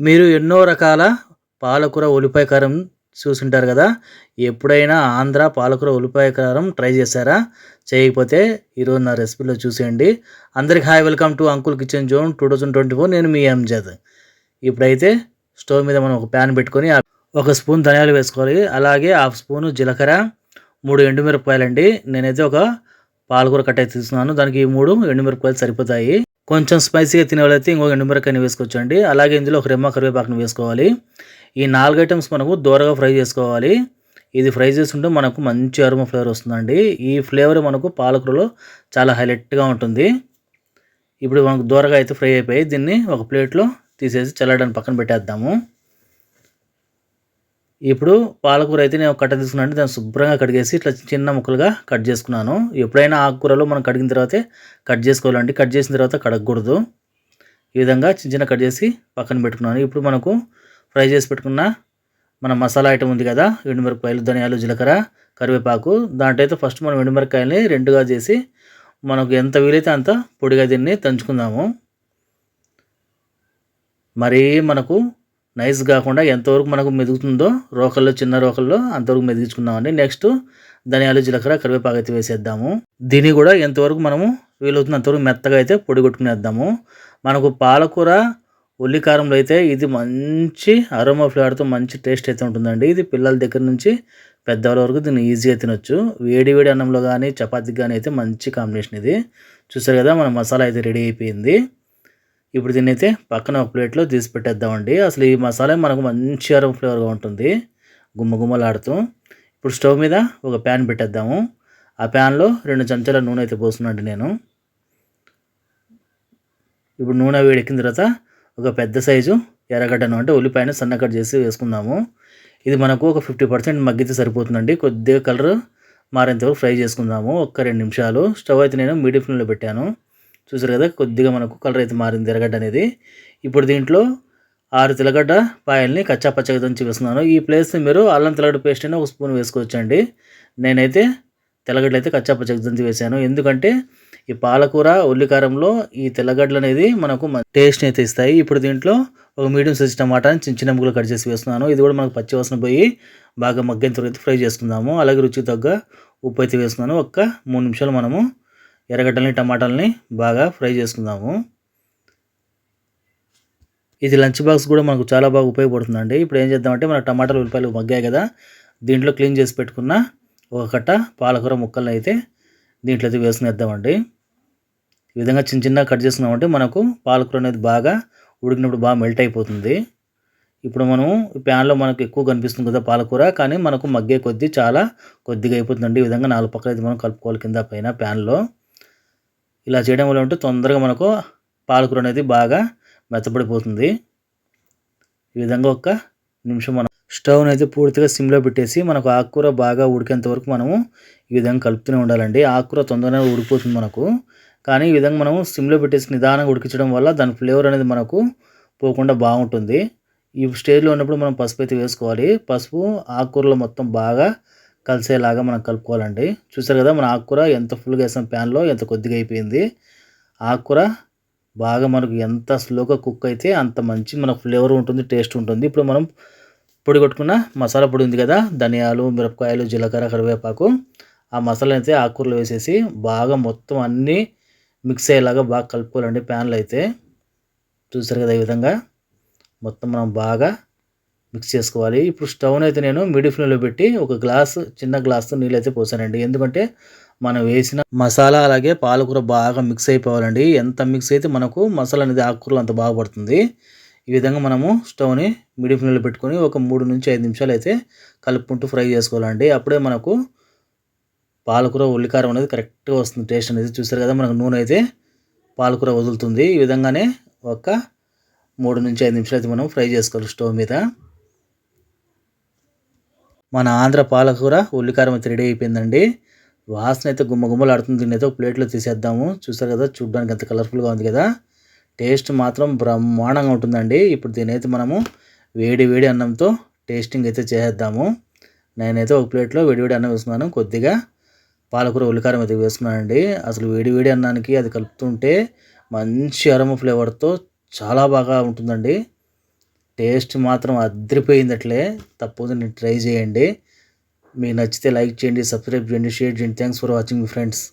మీరు ఎన్నో రకాల పాలకూర ఉల్లిపాయ కారం చూసుంటారు కదా. ఎప్పుడైనా ఆంధ్ర పాలకూర ఉల్లిపాయ కారం ట్రై చేశారా? చేయకపోతే ఈరోజు నా రెసిపీలో చూసేయండి. అందరికి hi welcome to uncle kitchen zone two thousand twenty four. నేను మీ ఎంజద్ ఇప్పుడైతే స్టవ్ మీద మనం ఒక ప్యాన్ పెట్టుకొని ఒక స్పూన్ ధనియాలు వేసుకోవాలి. అలాగే హాఫ్ స్పూన్ జీలకర్ర మూడు ఎండుమిరపకాయలండి. నేనైతే ఒక పాలకూర కట్ట అయితే తీసుకున్నాను. దానికి ఈ మూడు ఎండుమిరపకాయలు సరిపోతాయి. కొంచెం స్పైసీగా తినే వాళ్ళైతే ఇంకొక ఎండుమిరపకాయని వేసుకోవచ్చండి. అలాగే ఇందులో ఒక రెమ్మ కరివేపాకుని వేసుకోవాలి. ఈ నాలుగు ఐటమ్స్ మనకు దూరగా ఫ్రై చేసుకోవాలి. ఇది ఫ్రై చేసుకుంటే మనకు మంచి అరుమ ఫ్లేవర్ వస్తుందండి. ఈ ఫ్లేవర్ మనకు పాలకూరలో చాలా హైలైట్గా ఉంటుంది. ఇప్పుడు మనకు దూరగా అయితే ఫ్రై అయిపోయి దీన్ని ఒక ప్లేట్లో తీసేసి చల్లడానికి పక్కన పెట్టేద్దాము. ఇప్పుడు పాలకూర అయితే నేను కట్ట తీసుకున్నాను దాన్ని శుభ్రంగా కడిగేసి ఇట్లా చిన్న ముక్కలుగా కట్ చేసుకున్నాను. ఎప్పుడైనా ఆకుకూరలు మనం కడిగిన తర్వాతే కట్ చేసుకోవాలండి. కట్ చేసిన తర్వాత కడగకూడదు. ఈ విధంగా చిన్న చిన్న కట్ చేసి పక్కన పెట్టుకున్నాను. ఇప్పుడు మనకు ఫ్రై చేసి పెట్టుకున్న మన మసాలా ఐటమ్ ఉంది కదా ఎండుమిరపకాయలు ధనియాలు జీలకర్ర కరివేపాకు. దాంట్లో అయితే ఫస్ట్ మనం ఎండుమిరపకాయలని రెండుగా చేసి మనకు ఎంత వీలైతే అంత పొడిగా దీన్ని దంచుకుందాము. మరీ మనకు నైస్ కాకుండా ఎంతవరకు మనకు మెదుగుతుందో రోకల్లో చిన్న రోకల్లో అంతవరకు మెదిగించుకుందామండి. నెక్స్ట్ ధనియాలు జీలకర్ర కరివేపాకు అయితే వేసేద్దాము. దీన్ని కూడా ఎంతవరకు మనము వీలవుతుంది అంతవరకు మెత్తగా అయితే పొడి కొట్టుకునేద్దాము. మనకు పాలకూర ఉల్లికారంలో అయితే ఇది మంచి అరోమా ఫ్లేవర్తో మంచి టేస్ట్ అయితే ఉంటుందండి. ఇది పిల్లల దగ్గర నుంచి పెద్దవాళ్ళ వరకు దీన్ని ఈజీగా తినొచ్చు. వేడి వేడి అన్నంలో కానీ చపాతీకి కానీ అయితే మంచి కాంబినేషన్ ఇది. చూసారు కదా మన మసాలా అయితే రెడీ అయిపోయింది. ఇప్పుడు దీన్ని అయితే పక్కన ఒక ప్లేట్లో తీసి పెట్టేద్దామండి. అసలు ఈ మసాలా మనకు మంచి అరం ఫ్లేవర్గా ఉంటుంది. గుమ్మ గుమ్మలాడుతూ. ఇప్పుడు స్టవ్ మీద ఒక ప్యాన్ పెట్టేద్దాము. ఆ ప్యాన్లో రెండు చెంచాల నూనె అయితే పోస్తున్నాండి నేను. ఇప్పుడు నూనె వేడెక్కిన తర్వాత ఒక పెద్ద సైజు ఎర్రగడ్డను అంటే ఉల్లిపాయను సన్న కట్ చేసి వేసుకుందాము. ఇది మనకు ఒక ఫిఫ్టీ పర్సెంట్ మగ్గితే సరిపోతుందండి. కొద్దిగా కలర్ మారేంతవరకు ఫ్రై చేసుకుందాము. ఒక్క రెండు నిమిషాలు. స్టవ్ అయితే నేను మీడియం ఫ్లేమ్లో పెట్టాను. చూసారు కదా కొద్దిగా మనకు కలర్ అయితే మారింది ఎర్రగడ్డ అనేది. ఇప్పుడు దీంట్లో ఆరు తెల్లగడ్డ పాయల్ని కచ్చా పచ్చగా దంచి వేస్తున్నాను ఈ ప్లేస్ మీరు అల్లం తెల్లగడ్డ పేస్ట్ అయినా ఒక స్పూన్ వేసుకోవచ్చండి. నేనైతే తెల్లగడ్డలు అయితే కచ్చా పచ్చగా దంచి వేసాను. ఎందుకంటే ఈ పాలకూర ఉల్లికారంలో ఈ తెల్లగడ్డలు అనేది మనకు టేస్ట్ అయితే ఇస్తాయి. ఇప్పుడు దీంట్లో ఒక మీడియం సైజ్ టమాటాని చిన్న చిన్న ముక్కలు కట్ చేసి వేస్తున్నాను. ఇది కూడా మనకు పచ్చి వాసన పోయి బాగా మగ్గేంత తర్వాత ఫ్రై చేసుకుందాము. అలాగే రుచికి తగ్గ ఉప్పు అయితే వేస్తున్నాను. ఒక్క మూడు నిమిషాలు మనము ఎర్రగడ్డల్ని టమాటాలని బాగా ఫ్రై చేసుకుందాము. ఇది లంచ్ బాక్స్ కూడా మనకు చాలా బాగా ఉపయోగపడుతుందండి. ఇప్పుడు ఏం చేద్దామంటే మన టమాటాలు ఉల్లిపాయలు మగ్గాయి కదా దీంట్లో క్లీన్ చేసి పెట్టుకున్న ఒక కట్ట పాలకూర ముక్కలను అయితే దీంట్లో అయితే వేసుకునేద్దామండి. ఈ విధంగా చిన్న చిన్నగా కట్ చేసుకున్నామంటే మనకు పాలకూర అనేది బాగా ఉడికినప్పుడు బాగా మెల్ట్ అయిపోతుంది. ఇప్పుడు మనం ఈ ప్యాన్లో మనకు ఎక్కువ కనిపిస్తుంది కదా పాలకూర కానీ మనకు మగ్గే కొద్దీ చాలా కొద్దిగా అయిపోతుందండి. ఈ విధంగా నాలుగు పక్కల అయితే మనం కలుపుకోవాలి కింద పైన ప్యాన్లో. ఇలా చేయడం వల్ల ఉంటే తొందరగా మనకు పాలకూర అనేది బాగా మెత్తపడిపోతుంది ఈ విధంగా ఒక నిమిషం మనం స్టవ్ని అయితే పూర్తిగా సిమ్లో పెట్టేసి మనకు ఆకుకూర బాగా ఉడికేంత వరకు మనము ఈ విధంగా కలుపుతూనే ఉండాలండి. ఆకుకూర తొందరగా ఉడికిపోతుంది మనకు. కానీ ఈ విధంగా మనము సిమ్లో పెట్టేసి నిదానంగా ఉడికించడం వల్ల దాని ఫ్లేవర్ అనేది మనకు పోకుండా బాగుంటుంది. ఈ స్టేజ్లో ఉన్నప్పుడు మనం పసుపు అయితే వేసుకోవాలి. పసుపు ఆకుకూరలో మొత్తం బాగా కలిసేలాగా మనం కలుపుకోవాలండి. చూసారు కదా మన ఆకుకూర ఎంత ఫుల్గా వేసాం ప్యాన్లో ఎంత కొద్దిగా అయిపోయింది. ఆకుకూర బాగా మనకు ఎంత స్లోగా కుక్ అయితే అంత మంచి మనకు ఫ్లేవర్ ఉంటుంది టేస్ట్ ఉంటుంది. ఇప్పుడు మనం పొడి కొట్టుకున్న మసాలా పొడి ఉంది కదా ధనియాలు మిరపకాయలు జీలకర్ర కరివేపాకు ఆ మసాలా అయితే ఆకుకూరలో వేసేసి బాగా మొత్తం అన్నీ మిక్స్ అయ్యేలాగా బాగా కలుపుకోవాలండి ప్యాన్లు అయితే. చూసారు కదా ఈ విధంగా మొత్తం మనం బాగా మిక్స్ చేసుకోవాలి. ఇప్పుడు స్టవ్ని అయితే నేను మిడి ఫ్లేమ్లో పెట్టి ఒక గ్లాస్ చిన్న గ్లాస్తో నీళ్ళు అయితే పోసానండి. ఎందుకంటే మనం వేసిన మసాలా అలాగే పాలకూర బాగా మిక్స్ అయిపోవాలండి. ఎంత మిక్స్ అయితే మనకు మసాలా అనేది ఆకుకూరలు అంత బాగా పడుతుంది. ఈ విధంగా మనము స్టవ్ని మీడియం ఫ్లేమ్లో పెట్టుకొని ఒక మూడు నుంచి ఐదు నిమిషాలు అయితే కలుపుకుంటూ ఫ్రై చేసుకోవాలండి. అప్పుడే మనకు పాలకూర ఉల్లికారం అనేది కరెక్ట్గా వస్తుంది. టేస్ట్ అనేది చూసారు కదా మనకు నూనె అయితే పాలకూర వదులుతుంది. ఈ విధంగానే ఒక మూడు నుంచి ఐదు నిమిషాలు అయితే మనం ఫ్రై చేసుకోవాలి స్టవ్ మీద. మన ఆంధ్ర పాలకూర ఉల్లికారం అయితే రెడీ అయిపోయిందండి. వాసన అయితే గుమ్మగుమ్మలాడుతుంది దీన్ని అయితే ఒక ప్లేట్లో తీసేద్దాము. చూసారు కదా చూడడానికి ఎంత కలర్ఫుల్గా ఉంది కదా. టేస్ట్ మాత్రం బ్రహ్మాండంగా ఉంటుందండి. ఇప్పుడు దీని అయితే మనము వేడి వేడి అన్నంతో టేస్టింగ్ అయితే చేసేద్దాము. నేనైతే ఒక ప్లేట్లో వేడివేడి అన్నం వేసుకున్నాను కొద్దిగా పాలకూర ఉల్లికారం అయితే వేసుకున్నానండి అసలు వేడి వేడి అన్నానికి అది కలుపుతుంటే మంచి అరమ ఫ్లేవర్తో చాలా బాగా ఉంటుందండి. టేస్ట్ మాత్రం అదిరిపోయిందట్లే. తప్పదు నేను ట్రై చేయండి. మీకు నచ్చితే లైక్ చేయండి సబ్స్క్రైబ్ చేయండి షేర్ చేయండి. థ్యాంక్స్ ఫర్ వాచింగ్ మీ ఫ్రెండ్స్